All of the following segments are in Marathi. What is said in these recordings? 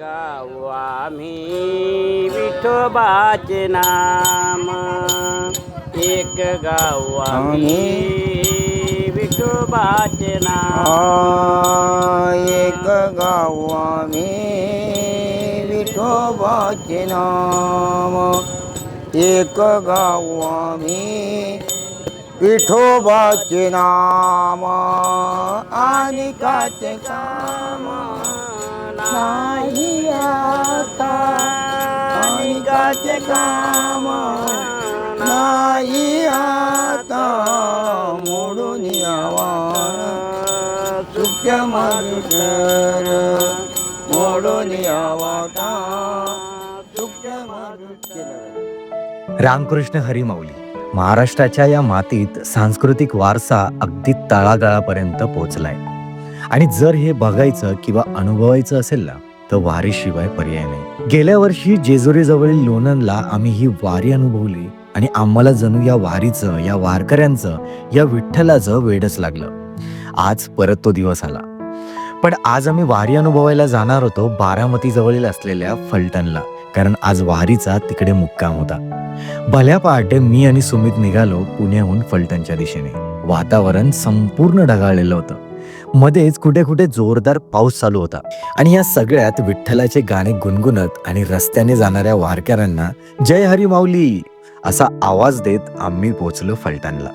गाव आम्ही विठोबाचे नाम. एक गाव आम्ही विठोबाचे नाम. एक गाव आम्ही विठोबाचे नाम. एक गाव आम्ही विठोबाचे नाम. आणि काचे काम. नाही आता आणि काचे काम नाही आता. मोडून यावान चुक्या मारुतर मोडून यावाता सुख्य मारुतर रामकृष्ण हरी महाराष्ट्राच्या या मातीत सांस्कृतिक वारसा अगदी तळागाळापर्यंत पोहोचलाय आणि जर हे बघायचं किंवा अनुभवायचं असेल ना तर वारीशिवाय पर्याय नाही. गेल्या वर्षी जेजुरीजवळील लोणनला लोणंदला आम्ही ही वारी अनुभवली आणि आम्हाला जणू या वारीचं या वारकऱ्यांचं या विठ्ठलाचं वेडच लागलं. आज परत तो दिवस आला. पण आज आम्ही वारी अनुभवायला जाणार होतो बारामती जवळील असलेल्या फलटणला कारण आज वारीचा तिकडे मुक्काम होता. भल्या पहाटे मी आणि सुमित निघालो पुण्याहून फलटणच्या दिशेने. वातावरण संपूर्ण ढगाळलेलं होतं. मध्येच कुठे कुठे जोरदार पाऊस चालू होता. आणि या सगळ्यात विठ्ठलाचे गाणे गुणगुणत आणि रस्त्याने जाणाऱ्या वारकऱ्यांना जय हरी माऊली असा आवाज देत आम्ही पोचलो फलटणला.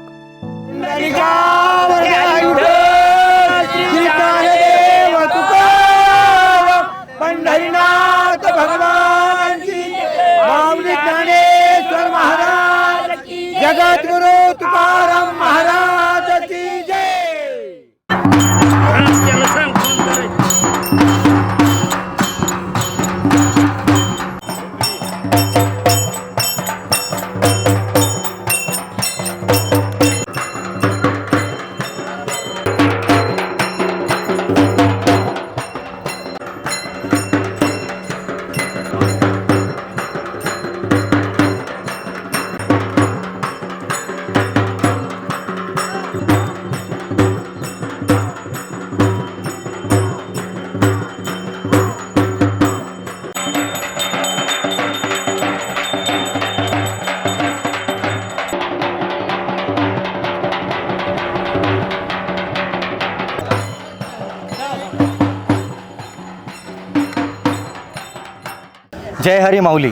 जय हरी माऊली.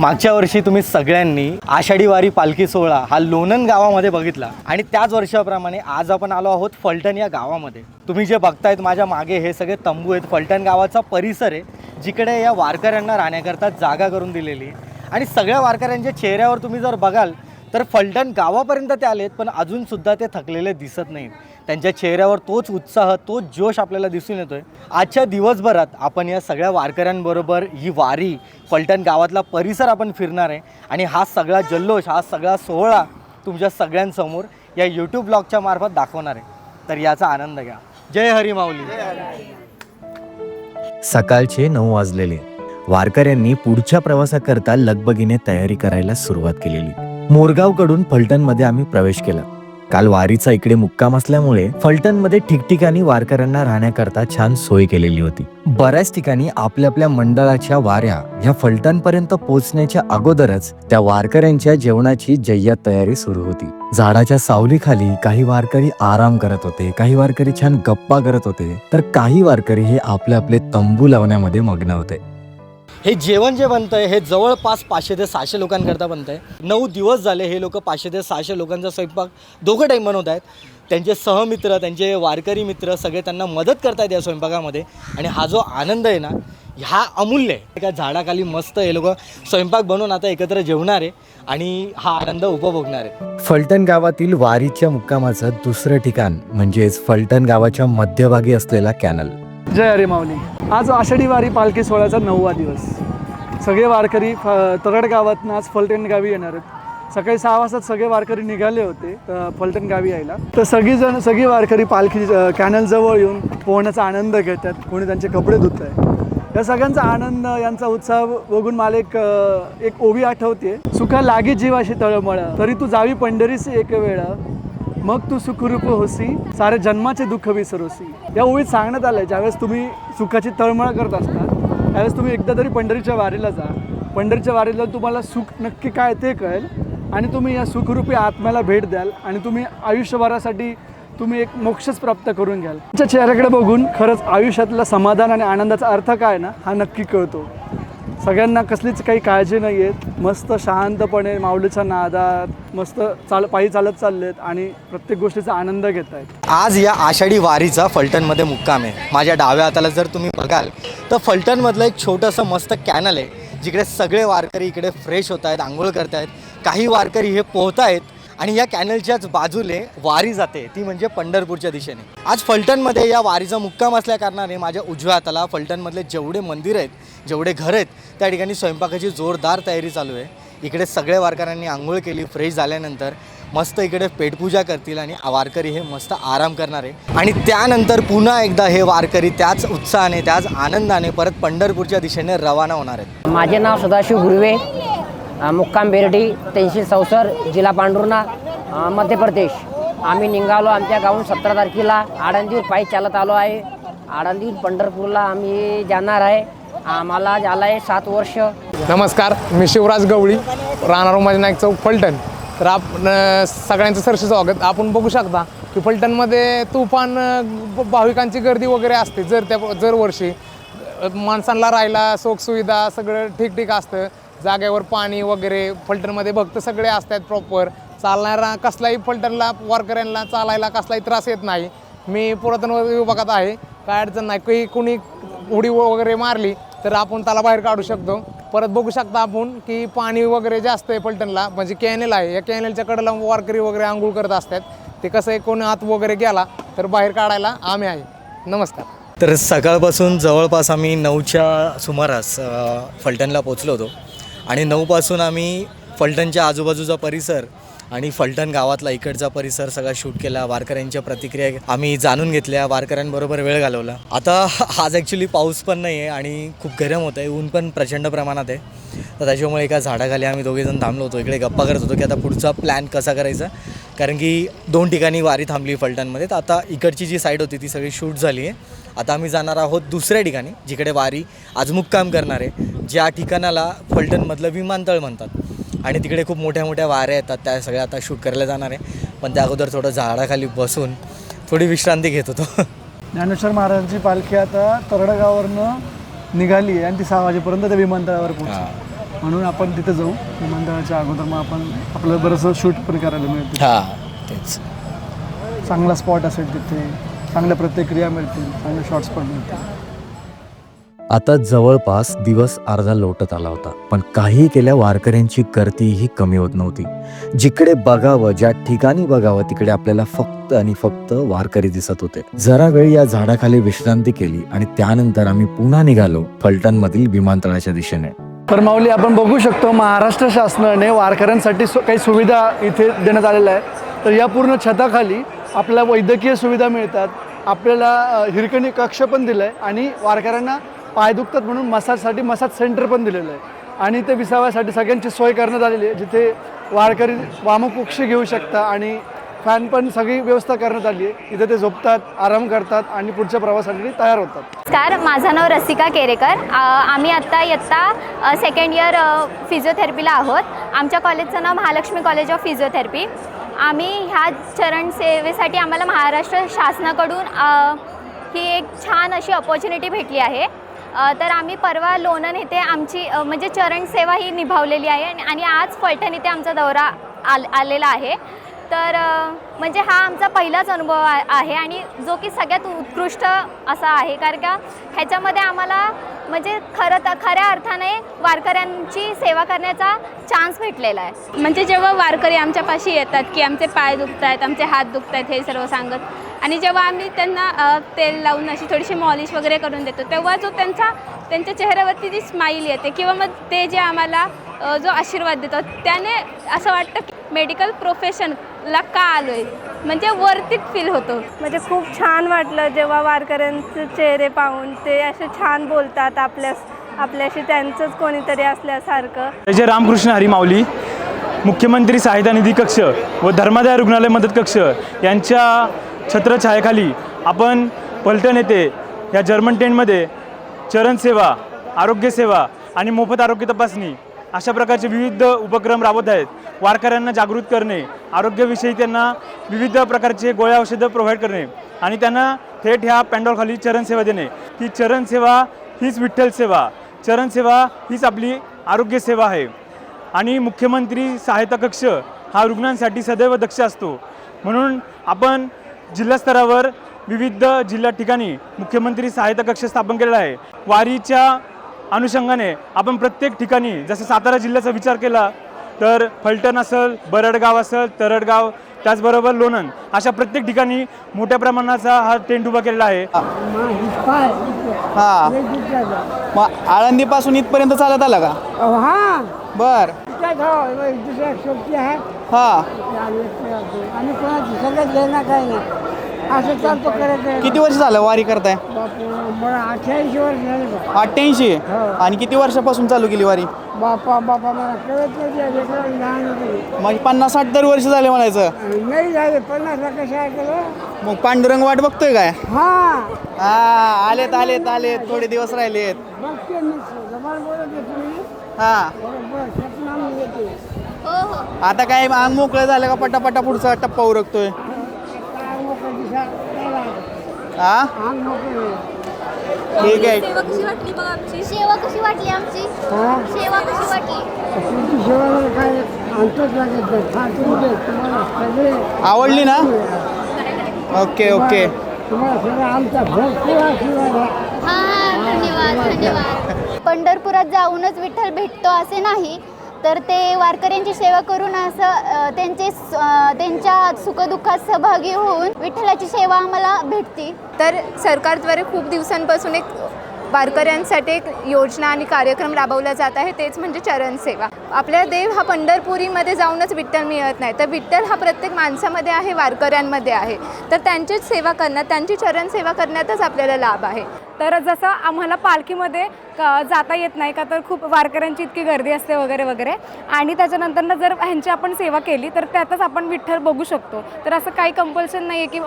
मागच्या वर्षी तुम्ही सगळ्यांनी आषाढी वारी पालखी सोहळा हा लोणंद गावामध्ये बघितला. आणि त्याच वर्षाप्रमाणे आज आपण आलो आहोत फलटण या गावामध्ये. तुम्ही जे बघतायत माझ्या मागे हे सगळे तंबू आहेत. फलटण गावाचा परिसर आहे जिकडे या वारकऱ्यांना राहण्याकरता जागा करून दिलेली आहे. आणि सगळ्या वारकऱ्यांच्या चेहऱ्यावर तुम्ही जर बघाल तर फलटण गावापर्यंत ते आलेत पण अजूनसुद्धा ते थकलेले दिसत नाहीत. त्यांच्या चेहऱ्यावर तोच उत्साह तोच जोश आपल्याला दिसून येतोय. आजच्या दिवसभरात आपण या सगळ्या वारकऱ्यांबरोबर ही वारी फलटण गावातला परिसर आपण फिरणार आहे. आणि हा सगळा जल्लोष हा सगळा सोहळा तुमच्या सगळ्यांसमोर या यूट्यूब ब्लॉगच्या मार्फत दाखवणार आहे. तर याचा आनंद घ्या. जय हरी माऊली. सकाळचे नऊ वाजलेले. वारकऱ्यांनी पुढच्या प्रवासाकरता लगबगीने तयारी करायला सुरुवात केलेली. मोरगावकडून फलटणमध्ये आम्ही प्रवेश केला. काल वारीचा इकडे मुक्काम असल्यामुळे फलटणमध्ये ठिकठिकाणी वारकऱ्यांना राहण्याकरता छान सोय केलेली होती. बऱ्याच ठिकाणी आपल्या आपल्या मंडळाच्या वाऱ्या ह्या फलटणपर्यंत पोहोचण्याच्या अगोदरच त्या वारकऱ्यांच्या जेवणाची जय्यत तयारी सुरू होती. झाडाच्या सावलीखाली काही वारकरी आराम करत होते काही वारकरी छान गप्पा करत होते तर काही वारकरी हे आपले आपले तंबू लावण्यामध्ये मग्न होते. हे जेवण जे बनतंय हे जवळपास पाचशे ते सहाशे लोकांकरता बनतंय. नऊ दिवस झाले हे लोक पाचशे ते सहाशे लोकांचा स्वयंपाक दोघं टाईम बनवत आहेत. त्यांचे सहमित्र त्यांचे वारकरी मित्र सगळे त्यांना मदत करतायत या स्वयंपाकामध्ये. आणि हा जो आनंद आहे ना हा अमूल्य आहे. एका झाडाखाली मस्त हे लोक स्वयंपाक बनवून आता एकत्र जेवणार आहे आणि हा आनंद उपभोगणार आहे. फलटण गावातील वारीच्या मुक्कामाचं दुसरं ठिकाण म्हणजेच फलटण गावाच्या मध्यभागी असलेला कॅनल. जय अरे माऊली. आज आषाढी वारी पालखी सोहळ्याचा नववा दिवस. सगळे वारकरी फ तरड गावातनं आज फलटण गावी येणार आहेत. सकाळी सहा वाजता सगळे वारकरी निघाले होते फलटण गावी यायला. तर सगळीजण सगळी वारकरी पालखी कॅनलजवळ येऊन पोहण्याचा आनंद घेतात कोणी त्यांचे कपडे धुत आहे या सगळ्यांचा आनंद यांचा उत्साह बघून मला एक एक ओवी आठवते. सुखा लागी जीवाशी तळमळ तरी तू जावी पंढरीस एक वेळा. मग तू सुखरूप होसी सारे जन्माचे दुःख विसरोसी. या ओळीत सांगण्यात आलं आहे ज्यावेळेस तुम्ही सुखाची तळमळ करत असता त्यावेळेस तुम्ही एकदा तरी पंढरीच्या वारीला जा. पंढरीच्या वारीला तुम्हाला सुख नक्की काय ते कळेल. आणि तुम्ही या सुखरूपी आत्म्याला भेट द्याल आणि तुम्ही आयुष्यभरासाठी तुम्ही एक मोक्षच प्राप्त करून घ्याल. तुमच्या चेहऱ्याकडे बघून खरंच आयुष्यातला समाधान आणि आनंदाचा अर्थ काय ना हा नक्की कळतो. सगळ्यांना कसलीच काही काळजी नाही आहेत. मस्त शांतपणे माऊलीच्या नादात मस्त चाल पायी चालत चाललेत आणि प्रत्येक गोष्टीचा आनंद घेत आहेत. आज या आषाढी वारीचा फलटणमध्ये मुक्काम आहे. माझ्या डाव्या हाताला जर तुम्ही बघाल तर फलटणमधलं एक छोटंसं मस्त कॅनल आहे जिकडे सगळे वारकरी इकडे फ्रेश होत आहेत आंघोळ करत आहेत. काही वारकरी हे पोहत आहेत आणि या कॅनलच्याच बाजूले वारी जाते. ती म्हणजे पंढरपूरच्या दिशेने. आज फलटणमध्ये या वारीचा मुक्काम असल्याकारणाने माझ्या उजव्या हाताला फलटणमधले जेवढे मंदिर आहेत जेवढे घर आहेत त्या ठिकाणी स्वयंपाकाची जोरदार तयारी चालू आहे. इकडे सगळ्या वारकऱ्यांनी आंघोळ केली फ्रेश झाल्यानंतर मस्त इकडे पेटपूजा करतील आणि वारकरी हे मस्त आराम करणार आहे. आणि त्यानंतर पुन्हा एकदा हे वारकरी त्याच उत्साहाने त्याच आनंदाने परत पंढरपूरच्या दिशेने रवाना होणार आहेत. माझे नाव सदाशिव गुरवे. मुक्काम बेर्डी तहसील सौसर जिल्हा पांढुर्णा मध्य प्रदेश. आम्ही निघालो आमच्या गावून सतरा तारखेला. आळंदीवर पायी चालत आलो आहे. आळंदीवर पंढरपूरला आम्ही जाणार आहे. आम्हाला झालं आहे सात वर्ष. नमस्कार मी शिवराज गवळी राहणार उमाजी चौक फलटण. तर आपण सगळ्यांचं सरस स्वागत. आपण बघू शकता की फलटणमध्ये तुफान भाविकांची गर्दी वगैरे असते जर त्या जर वर्षी माणसांना राहायला सुखसुविधा सगळं ठीक ठीक असतं. जागेवर पाणी वगैरे फलटणमध्ये भक्त सगळे असतात प्रॉपर चालणारा कसलाही फलटणला वारकऱ्यांना चालायला कसलाही त्रास येत नाही. मी पुरातन विभागात आहे. काय अडचण नाही. काही कुणी उडी वगैरे मारली तर आपण त्याला बाहेर काढू शकतो. परत बघू शकता आपण की पाणी वगैरे जास्त आहे फलटणला म्हणजे कॅनेल आहे. या कॅनेलच्या कडेला वारकरी वगैरे आंघोळ करत असतात. ते कसं आहे कोणी आत वगैरे गेला तर बाहेर काढायला आम्ही आहे. नमस्कार. तर सकाळपासून जवळपास आम्ही नऊच्या सुमारास फलटणला पोचलो होतो. आणि नऊपासून आम्ही फलटणच्या आजूबाजूचा परिसर आणि फलटण गावातला इकडचा परिसर सगळा शूट केला. वारकऱ्यांच्या प्रतिक्रिया आम्ही जाणून घेतल्या. वारकऱ्यांबरोबर वेळ घालवला. आता आज ॲक्च्युली पाऊस पण नाही आहे आणि खूप गरम होतं आहे ऊन पण प्रचंड प्रमाणात आहे. तर त्याच्यामुळे एका झाडाखाली आम्ही दोघेजण थांबलो होतो. इकडे गप्पा करत होतो की आता पुढचा प्लॅन कसा करायचा? कारण की दोन ठिकाणी वारी थांबली फलटणमध्ये. तर आता इकडची जी साईड होती ती सगळी शूट झाली आहे. आता आम्ही जाणार आहोत दुसऱ्या ठिकाणी जिकडे वारी आज मुक्काम करणार आहे. ज्या ठिकाणाला फलटणमधलं विमानतळ म्हणतात. आणि तिकडे खूप मोठ्या मोठ्या वाऱ्या येतात त्या सगळ्या आता शूट करायला जाणार आहे. पण त्या अगोदर थोडं झाडाखाली बसून थोडी विश्रांती घेत होतो. ज्ञानेश्वर महाराजांची पालखी आता तरडगावरनं निघाली आहे आणि ती सहा वाजेपर्यंत त्या विमानतळावर पोहोचली. म्हणून आपण तिथे जाऊ. विमानतळाच्या अगोदर मग आपण आपलं बरंचसं शूट पण करायला मिळते. हां तेच. चांगला स्पॉट असेल तिथे चांगल्या प्रतिक्रिया मिळतील चांगले शॉट्स पण मिळतील. आता जवळपास दिवस अर्धा लोटत आला होता पण काही केल्या वारकऱ्यांची गर्दी ही कमी होत नव्हती. जिकडे बघावं ज्या ठिकाणी बघावं तिकडे आपल्याला फक्त आणि फक्त वारकरी दिसत होते. जरा वेळ या झाडाखाली विश्रांती केली आणि त्यानंतर आम्ही पुन्हा निघालो फलटण मधील विमानतळाच्या दिशेने. तर माऊली आपण बघू शकतो महाराष्ट्र शासनाने वारकऱ्यांसाठी सु काही सुविधा इथे देण्यात आलेल्या आहेत. तर या पूर्ण छताखाली आपल्याला वैद्यकीय सुविधा मिळतात. आपल्याला हिरकणी कक्ष पण दिलं आहे आणि वारकऱ्यांना पाय दुखतात म्हणून मसाजसाठी मसाज सेंटर पण दिलेलं आहे. आणि ते विसाव्यासाठी सगळ्यांची सोय करण्यात आलेली आहे जिथे वारकरी वामकुक्ष घेऊ शकता आणि फॅन पण सगळी व्यवस्था करण्यात आली आहे. इथे ते झोपतात आराम करतात आणि पुढच्या प्रवासासाठी तयार होतात. नमस्कार माझं नाव रसिका केरेकर. आम्ही आत्ता इयत्ता सेकंड इयर फिजिओथेरपीला आहोत. आमच्या कॉलेजचं नाव महालक्ष्मी कॉलेज ऑफ फिजिओथेरपी आम्ही ह्या चरण सेवेसाठी आम्हाला महाराष्ट्र शासनाकडून ही एक छान अशी अपॉर्च्युनिटी भेटली आहे. तर आम्ही परवा लोणन येथे आमची म्हणजे चरण सेवा ही निभावलेली आहे आणि- आणि आज फलटण इथे आमचा दौरा आल आलेला आहे. तर म्हणजे हा आमचा पहिलाच अनुभव आहे आणि जो की सगळ्यात उत्कृष्ट असा आहे. कारण का ह्याच्यामध्ये आम्हाला म्हणजे खरं तर खऱ्या अर्थाने वारकऱ्यांची सेवा करण्याचा चान्स भेटलेला आहे. म्हणजे जेव्हा वारकरी आमच्यापाशी येतात की आमचे पाय दुखत आहेत आमचे हात दुखत आहेत हे सर्व सांगत. आणि जेव्हा आम्ही त्यांना तेल लावून अशी थोडीशी मॉलिश वगैरे करून देतो तेव्हा जो त्यांचा त्यांच्या चेहऱ्यावरती जी स्माईल येते किंवा मग ते जे आम्हाला जो आशीर्वाद देतात त्याने असं वाटतं की मेडिकल प्रोफेशन प्रोफेशनला का आलो आहे म्हणजे वरतीच फील होतो. म्हणजे खूप छान वाटलं जेव्हा वारकऱ्यांचे चेहरे पाहून ते असे छान बोलतात आपल्या आपल्याशी त्यांचंच कोणीतरी असल्यासारखं. जय रामकृष्ण हरी माऊली मुख्यमंत्री सहायता निधी कक्ष व धर्मादाय रुग्णालय मदत कक्ष यांच्या छत्रछायाखाली आपण पलटण येथे या जर्मन टेंटमध्ये चरणसेवा आरोग्यसेवा आणि मोफत आरोग्य तपासणी अशा प्रकारचे विविध उपक्रम राबवत आहेत. वारकऱ्यांना जागृत करणे आरोग्याविषयी त्यांना विविध प्रकारचे गोळ्या औषधं प्रोव्हाइड करणे आणि त्यांना थेट ह्या पॅन्डॉलखाली चरणसेवा देणे. ही चरणसेवा हीच विठ्ठल सेवा. चरणसेवा हीच आपली आरोग्यसेवा आहे. आणि मुख्यमंत्री सहायता कक्ष हा रुग्णांसाठी सदैव दक्ष असतो. म्हणून आपण जिल्हास्तरावर विविध जिल्हा ठिकाणी मुख्यमंत्री सहायता कक्ष स्थापन केलेला आहे. वारीच्या अनुषंगाने आपण प्रत्येक ठिकाणी जसं सातारा जिल्ह्याचा विचार केला तर फलटण असेल बरडगाव असेल तरडगाव त्याचबरोबर लोणंद अशा प्रत्येक ठिकाणी मोठ्या प्रमाणाचा हा टेंट उभा केलेला आहे. हा. मग आळंदीपासून इथपर्यंत चालत आला का? हा बर. दुसऱ्या सोबती आहे हा. आणि कोणाची सगळ्यात घेणार काही नाही. असं चालतो करत किती वर्ष झालं वारी करताय? मला अठ्ठ्याऐंशी वर्ष झाले बा. अठ्ठ्याऐंशी? आणि किती वर्षापासून चालू केली वारी? बापा बापा मला कळत नाही ते लेकरं लहान होते. मग पन्नास साठ तरी वर्ष झाले म्हणायचं. नाही झाले पन्नास कसं आहे केलं मग पांडुरंग वाट बघतोय काय? हा. हा आलेत आलेत आलेत थोडे दिवस राहिलेत. बघते मी जबान बोलत आहे तुम्ही. हा. बरोबर सपना येते हो हो. आता काय अंग मोकळं झालं का पटापटा पुढचा टप्पा उरकतोय? हा? ठीक आहे. सेवा कशी वाटली मग आमची? सेवा कशी वाटली आमची? सेवा कशी आवडली ना? Okay okay. हा धन्यवाद धन्यवाद. पंढरपुरात जाऊनच विठ्ठल भेटतो असे नाही. तर ते वारकऱ्यांची सेवा करून असं त्यांचे त्यांच्या सुखदुःखात सहभागी होऊन विठ्ठलाची सेवा आम्हाला भेटते. तर सरकारद्वारे खूप दिवसांपासून एक वारकऱ्यांसाठी एक योजना आणि कार्यक्रम राबवला जात आहे तेच म्हणजे चरण सेवा. आपल्या देव हा पंढरपुरीमध्ये जाऊनच विठ्ठल मिळत नाही. तर विठ्ठल हा प्रत्येक माणसामध्ये आहे वारकऱ्यांमध्ये आहे. तर त्यांचीच सेवा करण्यात त्यांची चरण सेवा करण्यातच आपल्याला लाभ आहे. तर जसं आम्हाला पालखीमध्ये जाता येत नाही का तर खूप वारकऱ्यांची इतकी गर्दी असते वगैरे वगैरे. आणि त्याच्यानंतरनं जर ह्यांची आपण सेवा केली तर त्यातच आपण विठ्ठल बघू शकतो. तर असं काही कंपल्शन नाही आहे की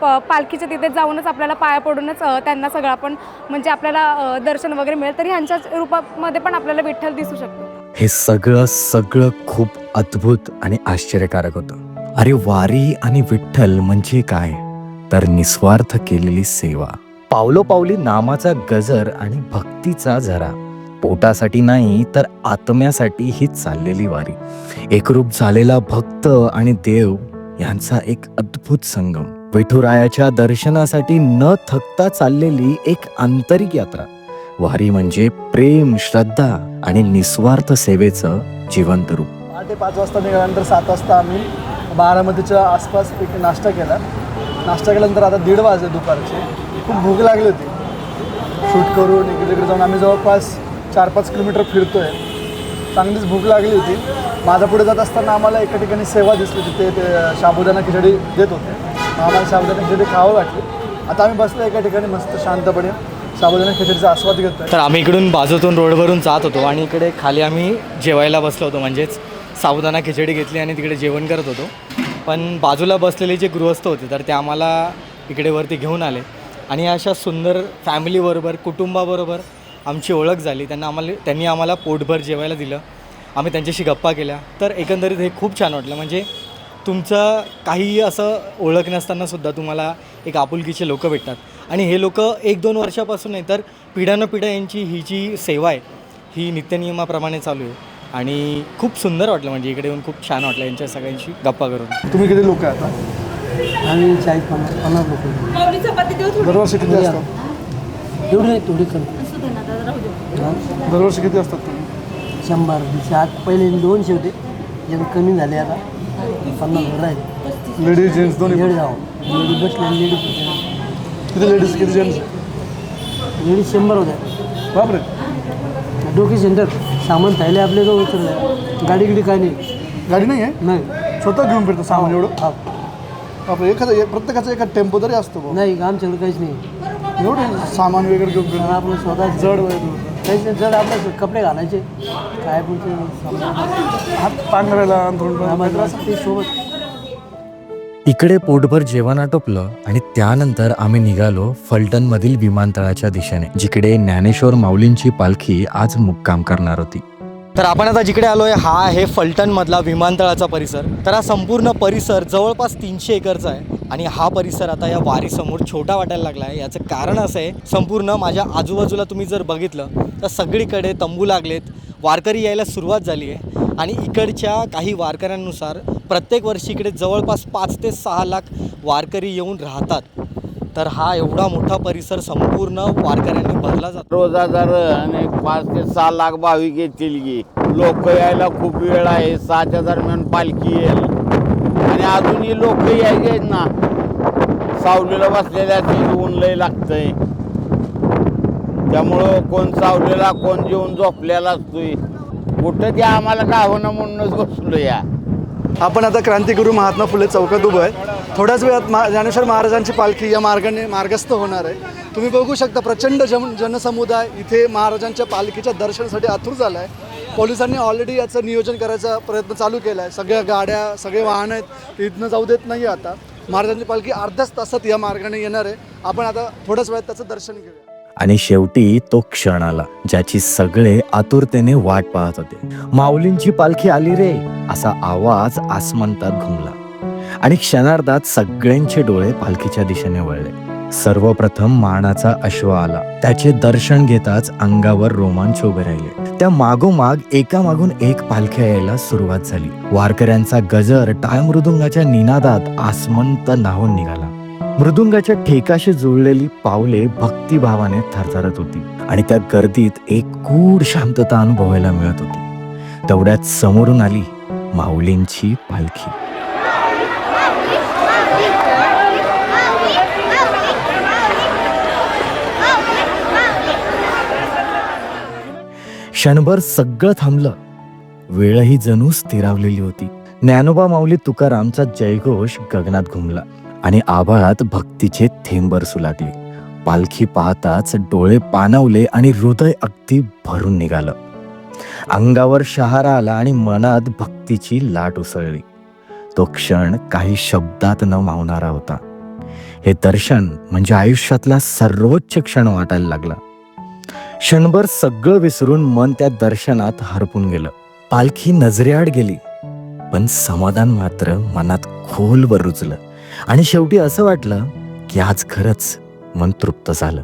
प- पालखीच्या तिथे जाऊनच आपल्याला पाया पडूनच त्यांना सगळं आपण म्हणजे आपल्याला दर्शन वगैरे मिळेल. तर ह्यांच्याच रूपामध्ये पण आपल्याला विठ्ठल दिसू शकतो. हे सगळं सगळं खूप अद्भुत आणि आश्चर्यकारक होतं. अरे वारी आणि विठ्ठल म्हणजे काय? तर निस्वार्थ केलेली सेवा. पावलोपावली नामाचा गजर आणि भक्तीचा झरा. पोटासाठी नाही तर आत्म्यासाठी ही चाललेली वारी. एकरूप झालेला भक्त आणि देव यांचा एक अद्भुत संगम. विठुरायाच्या दर्शनासाठी न थकता चाललेली एक आंतरिक यात्रा. वारी म्हणजे प्रेम श्रद्धा आणि निस्वार्थ सेवेचं जिवंत रूप. पहाटे पाच वाजता निघाल्यानंतर सात वाजता आम्ही बारामतीच्या आसपास एक नाश्ता केला. नाश्ता केल्यानंतर आता दीड वाजले दुपारचे. खूप भूक लागली होती. शूट करून इकडे तिकडे जाऊन आम्ही जवळपास चार पाच किलोमीटर फिरतोय. चांगलीच भूक लागली होती. माझा पुढे जात असताना आम्हाला एका ठिकाणी सेवा दिसली तिथे ते साबुदाणा खिचडी देत होते. आम्हाला शाबुदाना खिचडी खावं वाटली. आता आम्ही बसलो एका ठिकाणी मस्त शांतपणे. साबुदाणा खिचडीचा आस्वाद घेतो तर आम्ही इकडून बाजूतून रोडवरून जात होतो आणि इकडे खाली आम्ही जेवायला बसलो होतो. म्हणजेच साबुदाणा खिचडी घेतली आणि तिकडे जेवण करत होतो. पण बाजूला बसलेले जे गृहस्थ होते तर ते आम्हाला इकडे वरती घेऊन आले. आणि अशा सुंदर फॅमिलीबरोबर कुटुंबाबरोबर आमची ओळख झाली. त्यांना आम्हाला त्यांनी आम्हाला पोटभर जेवायला दिलं. आम्ही त्यांच्याशी गप्पा केल्या. तर एकंदरीत हे खूप छान वाटलं. म्हणजे तुमचं काही असं ओळख नसतानासुद्धा तुम्हाला एक आपुलकीचे लोक भेटतात. आणि हे लोक एक दोन वर्षापासून नाही तर पिढ्यानपिढ्या यांची ही जी सेवा आहे ही नित्यनियमाप्रमाणे चालू आहे. आणि खूप सुंदर वाटलं. म्हणजे इकडे येऊन खूप छान वाटलं यांच्या सगळ्यांशी गप्पा करून. तुम्ही किती लोक आहे आता? आम्ही चाळीस पन्नास पन्नास लोक दरवर्षी किती असतात? एवढी नाही तेवढी कमी. दरवर्षी किती असतात तुम्ही? शंभर. दीडशे आत पहिले दोनशे होते जण कमी झाले आता. पन्नास वर राहिले लेडीज जेंट्स दोन्ही लेडी जाऊ लेडी बसले लेडीज किती लेडीज किती जेंट्स लेडीज शंभर होत्या. बापरे. डोके सेंटर सामान थायले आपले जवळ उतरलं गाडी गिडी काय नाही. गाडी नाही आहे नाही. स्वतः घेऊन फिरतो सामान एवढं? हा. बापरे एखादा एक- प्रत्येकाचा एका टेम्पो तरी असतो. नाही आमच्याकडे काहीच नाही. एवढं सामान वगैरे घेऊन फिरतो आपलं स्वतः जड वगैरे. काहीच नाही जड आपलं कपडे घालायचे. काय पुढचे सामान. हात पांघरायला आम्हाला ते सोबत. इकडे पोटभर जेवण आटोपलं आणि त्यानंतर आम्ही निघालो फलटणमधील विमानतळाच्या दिशेने जिकडे ज्ञानेश्वर माऊलींची पालखी आज मुक्काम करणार होती. तर आपण आता जिकडे आलो आहे हा आहे फलटणमधला विमानतळाचा परिसर. तर हा संपूर्ण परिसर जवळपास तीनशे एकरचा आहे आणि हा परिसर आता या वारीसमोर छोटा वाटायला लागला आहे याचं कारण असं आहे संपूर्ण माझ्या आजूबाजूला तुम्ही जर बघितलं तर सगळीकडे तंबू लागलेत. वारकरी यायला सुरुवात झाली आहे. आणि इकडच्या काही वारकऱ्यांनुसार प्रत्येक वर्षी इकडे जवळपास पाच ते सहा लाख वारकरी येऊन राहतात. तर हा एवढा मोठा परिसर संपूर्ण वारकऱ्यांनी भरला जातो. रोज हजार आणि पाच ते सहा लाख भाविक येतील की. लोक यायला खूप वेळ आहे सहाच्या दरम्यान पालखी येईल. आणि अजूनही लोक यायचे आहेत ना. सावलीला बसलेल्या ऊन लय लागतंय. त्यामुळं कोण सावलीला कोण जेवून झोपलेला असतोय. कुठं ते आम्हाला का होणं म्हणूनच बसलो या आपण आता क्रांतिगुरू महात्मा फुले चौकात उभं आहे. थोड्याच वेळात मा ज्ञानेश्वर महाराजांची पालखी या मार्गाने मार्गस्थ होणार आहे. तुम्ही बघू शकता प्रचंड जन जनसमुदाय इथे महाराजांच्या पालखीच्या दर्शनासाठी आतुर झाला आहे पोलिसांनी ऑलरेडी याचं नियोजन करायचा प्रयत्न चालू केला आहे सगळ्या गाड्या सगळे वाहन आहेत. इथनं जाऊ देत नाही आता. महाराजांची पालखी अर्ध्याच तासात या मार्गाने येणार आहे. आपण आता थोड्याच वेळात त्याचं दर्शन घेऊया. आणि शेवटी तो क्षण आला ज्याची सगळे आतुरतेने वाट पाहत होते. माऊलींची पालखी आली रे. असा आवाज आसमंतात घुमला. आणि क्षणार्धात सगळ्यांचे डोळे पालखीच्या दिशेने वळले. सर्वप्रथम मानाचा अश्व आला. त्याचे दर्शन घेताच अंगावर रोमांच उभे राहिले. त्या मागोमाग एका मागून एक पालख्या यायला सुरुवात झाली. वारकऱ्यांचा गजर टाळ मृदुंगाच्या निनादात आसमंत नाहून निघाला. मृदुंगाच्या ठेकाशी जुळलेली पावले भक्तिभावाने थरथरत होती. आणि त्या गर्दीत एक गूढ शांतता अनुभवायला मिळत होती. तेवढ्यात समोरून आली माऊलींची पालखी. क्षणभर सगळं थांबलं. वेळही जणू स्थिरावलेली होती. ज्ञानोबा माऊली तुकारामचा जयघोष गगनात घुमला आणि आभाळात भक्तीचे थेंब बरसू लागले पालखी पाहताच डोळे पाणावले आणि हृदय अगदी भरून निघालं. अंगावर शहारा आला आणि मनात भक्तीची लाट उसळली. तो क्षण काही शब्दात न मावणारा होता. हे दर्शन म्हणजे आयुष्यातला सर्वोच्च क्षण वाटायला लागला. क्षणभर सगळं विसरून मन त्या दर्शनात हरपून गेलं. पालखी नजरेआड गेली. पण समाधान मात्र मनात खोलवर रुजलं. आणि शेवटी असं वाटलं की आज खरंच मन तृप्त झालं.